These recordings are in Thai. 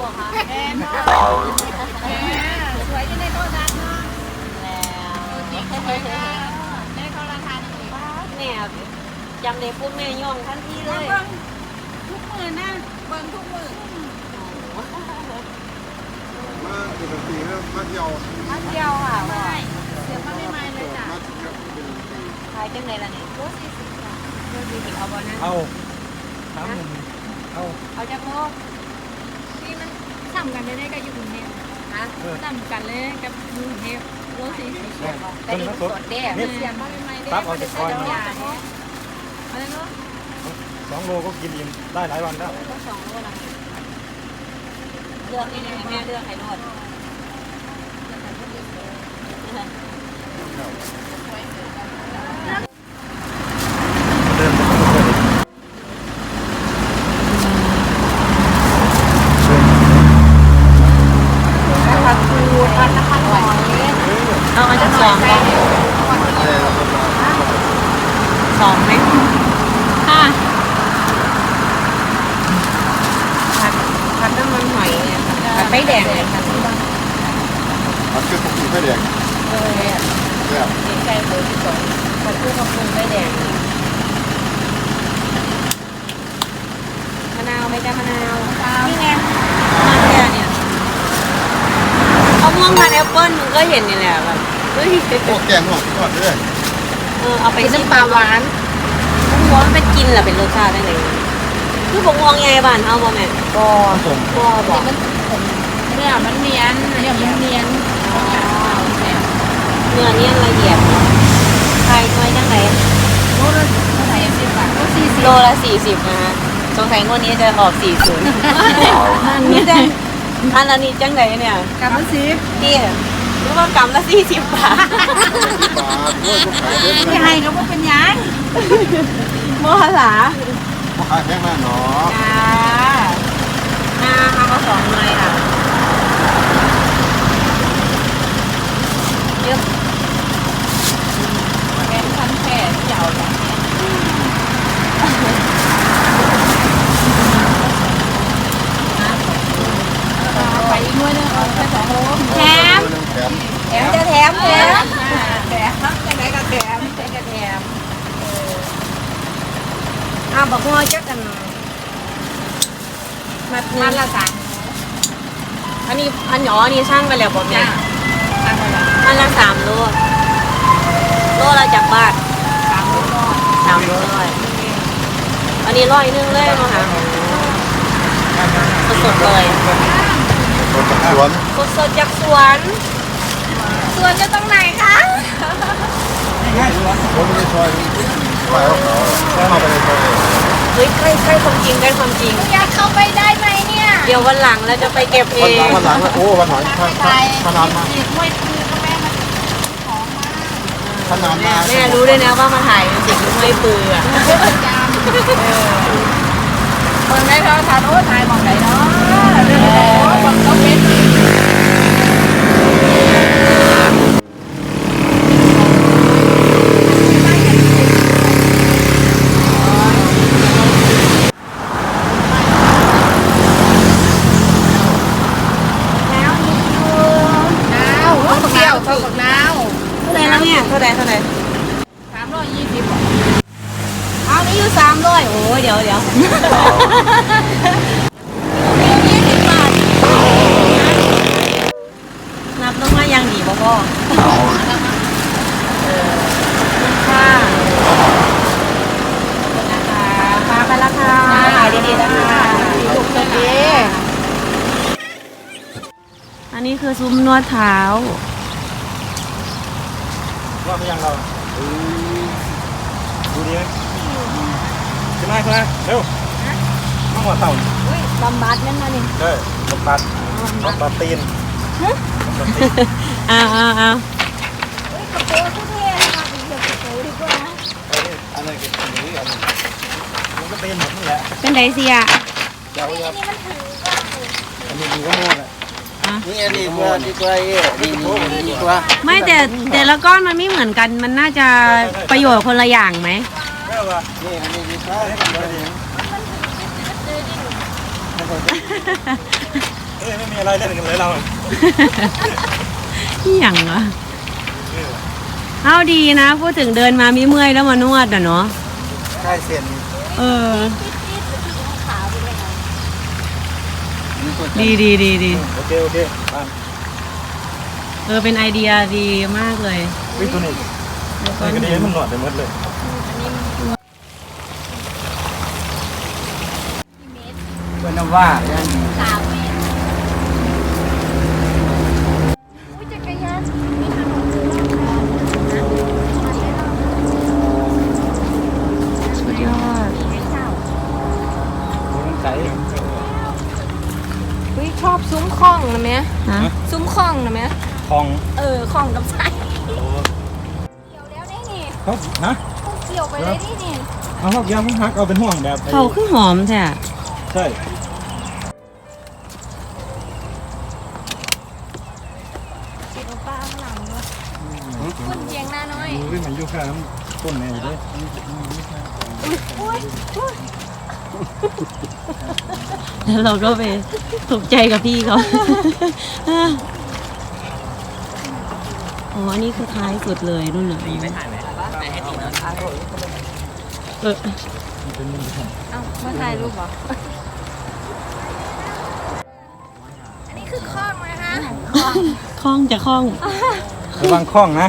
บอกคะแอนเนาะแอนสวยจะได้โทษดันเนาะแล้วจริงสวยค่ะได้โทรทัศน์อีกแม่จำได้ปุ๊บแม่ย่องทันทีเลยเบิ่งทุกมือนะเบิ่งทุกมือมาเป็นปีแล้วมาเที่ยวมาเที่ยวค่ะใช่เสียงมันไม่ไม่เลยจ้ะมาเที่ยวเป็นปีขายจังไหนล่ะเนี่ยรถสี่สิบค่ะรถสี่สิบเอาบอลนะเอาสามหนึ่งเอาเอาจากโลกที่ มันซ้ำกันได้ได้กับอยู่กรุงเทพฮะซ้ำกันเลยกับอยู่กรุงเทพโลสี่สิบแต่นี่มันสดเด้เสียงมันไม่ไม่ได้ตับเอาจากคอยยามาเนี่ยอะไรเนาะสองโลก็กินอิ่มได้หลายวันแล้วต้องสองโลละเลือกนี่แม่เลือกไข่นวด เดินไปข้างนอกเลย ผัดคูผัดนะคะหอยเอามาจากสองไหม สองไหมค่ะผัดผัดน้ำมันหอยเนี่ยผัดไฟแดงเนี่ยค่ะมันคือปกติไม่แดงเออเนี่ยเนี่ยเด็กไก่เบอร์ที่สองผัดคู่กับปูไฟแดงมะนาวไหม่จ้ามะนาวนี่ไงมาแค่เนี่ยเอาม่วงพันแอปเปิ้ลมึงก็เห็นนี่แหละแบบเฮ้ยพวกแกงหน่อยทอดด้วยเออเอาไปน้ำปลาหวานม่วงเป็นกินเหรอเป็นรสชาติได้เลยคือผมม่วงไงบ้านเอาบ่แม่ก็ผมบ่บอกเนื้อมันเนียนเนื้อมันเนียนเนื้อเนี่ยละเอียดเนาะไข่น้อยจังไหนโลละเท่าไหร่สิบบาทโลสี่สิบโลละสี่สิบนะฮะสงสัยงวดนี้จะออกสี่ศูนย์นี่แต่อันอันนี้จังไหนเนี่ยกลับมาสิบนี่ หรือว่ากำละสี่สิบบาทปลาด้วยพวกขายด้วยที่ให้ก็บ่เป็นหยังโมหลาพวกขายแพงมากเนาะจ้าหน้าเอามาสองหน่อยค่ะเยอะ แกนพันแค่เจ้าอย่างนี้ไปอีกหน่วยหนึงเอาแค่สองโล แถม แถม แถมจะแถมแถม แถมจังไหนก็แถม จะแถม อ้าวบอกว่าจักกันมัดหมันึนงละสามอันนี้อันหยออันนี้ช่างไปแล้วบอกเนี่จ้ายอันละอันละสามโลโลละจากบ้านสามโลก่อนสามโลร้อยอันนี้ร้อยหนึงเลยมาค่ะสดๆเลยรถจากสวนสดๆจากสวนสวนจะตรงไหนคะรถไม่ได้ซอยไปเอาเขาเข้าไปในซอย เฮ้ยใกล้ใกล้ความจริงใกล้ความจริง อยากเข้าไปได้ไหมเนี่ยเดี๋ยววันหลังเราจะไปเก็บเอวันหลังง วันหลังโอ้วันหลังถ้าถ้าถ้านานมาอีกห้วยคือก็แม่มาของมาถ้านานแม่มาแม่รู้ด้วยนะว่ามาถ่ายสิ่งที่ไม่ปืออะประจำเปิดได้เขาทานโอ้ทายมองไหนเนาะเรื่องอะไรโอ้คนก็เป็น แล้วนี่คือ น้าวเที่ยวเท่ากับน้าว เท่าไหร่แล้วเนี่ยเท่าไหร่เท่าไหร่ สามร้อยยี่สิบ เอานี่อยู่สามร้อยโอ้ยเดี๋ยวเดี๋ยวยี่สิบบาทนับต้องมายังดีบ่พ่อเออค่ะนะคะพาไปแล้วค่ะขายดีๆนะคะถูกใจดีอันนี้คือ ซุ้มนวดเท้า ว่าไม่ยังเราดูดีไหมขึ้นมาขึ้นมาเร็วมาหัวเต่าบำบัดนั่นนะนี่เด้อตบตัดตบตัดตีนตบตัดตีนอ้าวอ้าวอ้าวอะไรกันนี่อันนี้มันก็ตีนหมดนี่แหละเป็นไดเสียเจ้าครับอันนี้ดีก็โม่เลย นี่ดีกว่าดีกว่าเอ๊ะดีดีดีกว่าไม่แต่แต่ละก้อนมันไม่เหมือนกันมันน่าจะประโยชน์คนละอย่างไหมเร็วว่ะนี่อันนี้ดีกว่าให้กันเลยเฮ้ยไม่มีอะไรเล่นกันเลยเราที่อย่างวะเอาดีนะ พูดถึงเดินมามีเมื่อยแล้วมานวดอะเนาะใช่เสียนเออ ขาไปเลย นี่ตัวดีดีดีดีโอเคโอเคตามเออเป็นไอเดียดีมากเลยวิ่งตัวนี้ใส่กระดิ่งมันหนวดไปหมดเลยเพื่อนว่าย่านสาม คล้องนะแม่ฮะ ซุ้มคล้องนะแม่คลองเออคล้องกับไส้เกี่ยวแล้วได้นี่เขาฮะเขาเกี่ยวไปเลยนี่นี่เอาพวกยางหักเอาเป็นห่วงแบบไอ้เขาคือหอมแท้ใช่ติดโอป้าข้างหลังด้วยคุณเพียงหน้าน้อยดูดิมันอยู่ข้างต้นแม่อยู่ด้วย แล้วเราก็ไปตกใจกับพี่เขาอ๋ออันนี้คือท้ายสุดเลยรุ่นไหนไม่ถ่ายไหมเออเอ้ามาถ่ายรูปเหรอ อันนี้คือคล้องนะคะคล้องจะคล้อง ระวังคล้องนะ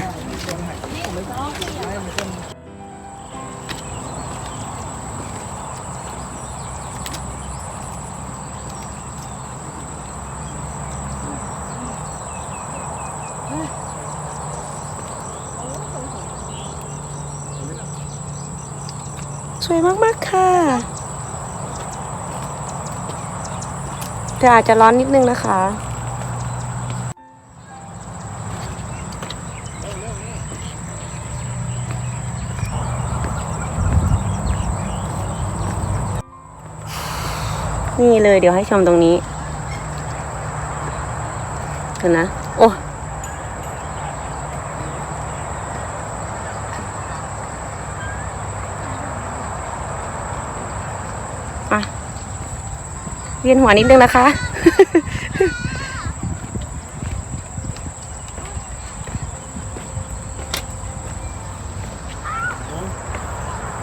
สวยมากๆค่ะแต่อาจจะร้อนนิดนึงนะคะ นี่เลยเดี๋ยวให้ชมตรงนี้เห็นนะ โอ้ วียนหัวนิดนึงนะคะ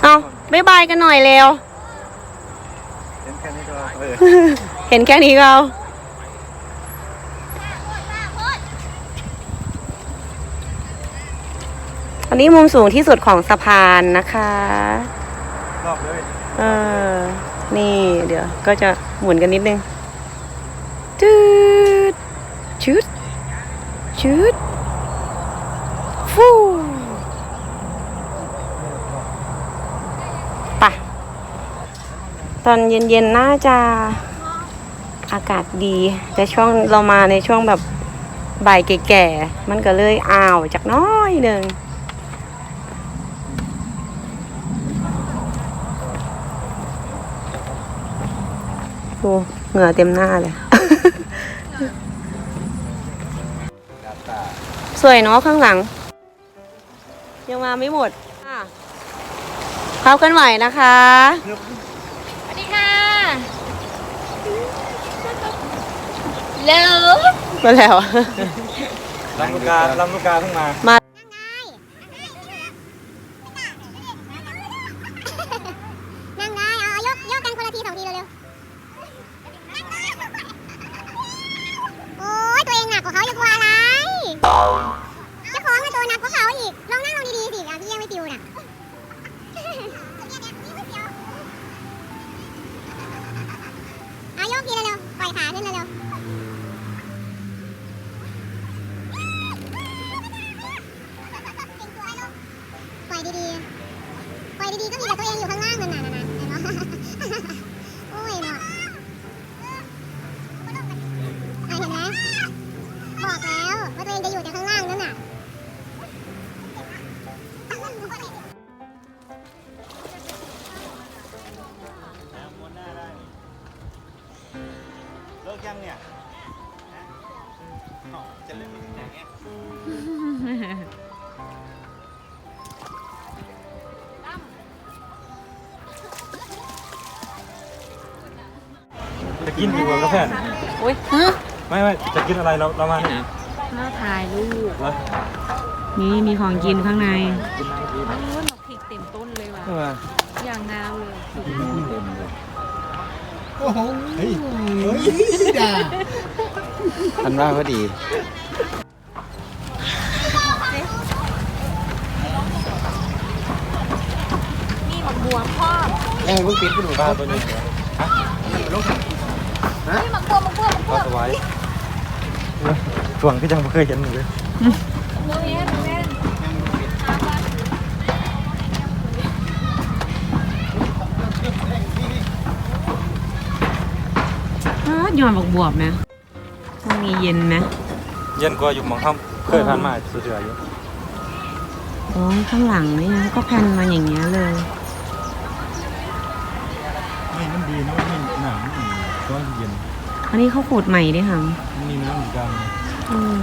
เอาบายบายกันหน่อยเร็ว เห็นแค่นี้ก็เออเห็นแค่นี้ก็เอาอันนี้มุมสูงที่สุดของสะพานนะคะ รอบเลย เออ นี่เดี๋ยวก็จะหมุนกันนิดนึงจืดชืดชืดฟูปะตอนเย็นๆน่าจะอากาศดี แต่ช่วงเรามาในช่วงแบบบ่ายแก่ๆมันก็เลยอ้าวจากน้อยหนึ่ง โอ้ เหงื่อเต็มหน้าเลยกาตาสวยเนาะข้างหลัง ยังมาไม่หมดอะภาพเคลื่อนไหวนะคะสวัสดีค่ะเลิฟมาแล้วลำลูกกาลำลูกกาเพิ่งมามา ปล่อยดีๆปล่อยดีๆก็มีแต่ตัวเองอยู่ข้างล่างนั่นน่ะนั่นน่ะเห็นไหมโอ้ยเนาะอะเห็นไหมบอกแล้วว่าตัวเองจะอยู่แต่ข้างล่างนั่นน่ะเลิกยังเนี่ยจะเล่นไปถึงไหนเนี่ย กินอยู่กับกาแฟอุ้ยไม่ไม่จะกินอะไรเราเรามาเนี่ยมาถ่ายรูปเหรอนี่มีของกินข้างในเออหนกพริกเต็มต้นเลยว่ะใช่ไหมอย่างงามเลยพริกโอ้โหเฮ้ยเฮ้ยด่าทันว่าพอดีมีหมกบัวพ่อแองเพิ่งปิดขึ้นหมู่ปลาบ้านตัวนี้มีหมก บัวหมกบัวหมกปลาสวายส่วนก็ยังไม่เคยเห็นเลยบัวเนี้ยตรงนี้อ้าวยอนบอกบวบนะมันมีเย็นนะเย็นกว่าอยู่หมองข้ามเคยผ่านมาสุดยอดอยู่โอ้ยข้างหลังนี่นะก็แผ่นมาอย่างเงี้ยเลย อันนี้เขาขูดใหม่ด้วยค่ะมันมีน้ำเหมือนกันอืม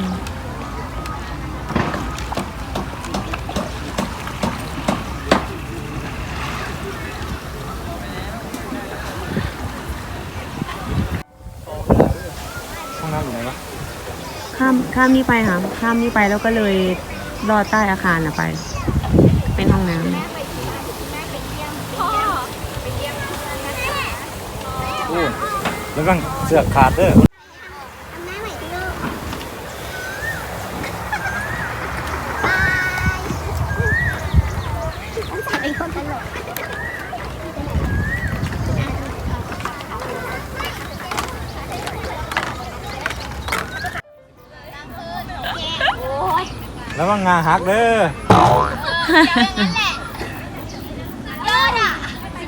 ห้องน้ำอยู่ไหนวะข้ามข้ามนี่ไปค่ะ ข้ามนี่ไปแล้วก็เลยลอดใต้อาคารอะไป เป็นห้องน้โอ้ แล้วก็เสือกขาดเด้อทำหน้าใหม่ที่ลูกบายต้องจับไอ้คนตลกแล้วก็งาหักเด้อ ยอดอะ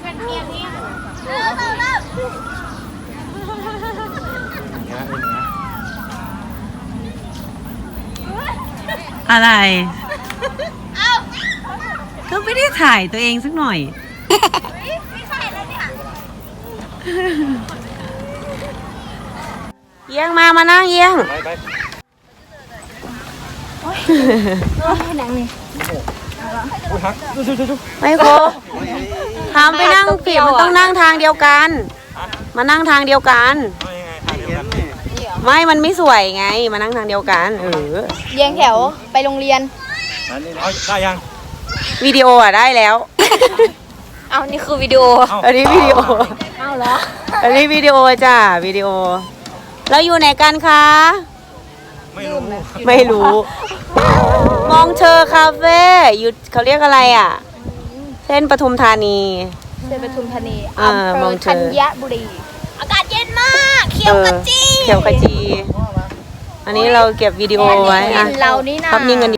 เป็นเพียงนี้เออเออเออำ อะไร ก็ไม่ได้ถ่ายตัวเองสักหน่อยเอียงมามานั่งเอียงไปไปหนังนี่อุ้ยหักจุ๊จุ๊จุ๊ไม่โคทำไปนั่งเปียกมันต้องนั่งทางเดียวกัน มานั่งทางเดียวกัน ไม่มันไม่สวยไง มานั่งทางเดียวกันเออเรียงแถวไปโรงเรียน อันนี้เอาได้ยัง วิดีโออะได้แล้ว เอานี่คือวิดีโอ เอาอันนี้วิดีโอ เอาเหรอ อันนี้วิดีโอจ้าวิดีโอ เราอยู่ไหนกันคะ ไม่รู้ไม่รู้ มองเชอคาเฟ่อยู่เขาเรียกอะไรอะ เส้นปทุมธานีเส้นปทุมธานีอ่าอำเภมอองเจอธัญบุรี อากาศเย็นมากเขียวกระจี เขียวขจี อันนี้เราเก็บวิดีโอไว้อะเรานี่นะภาพนิ่งกันดี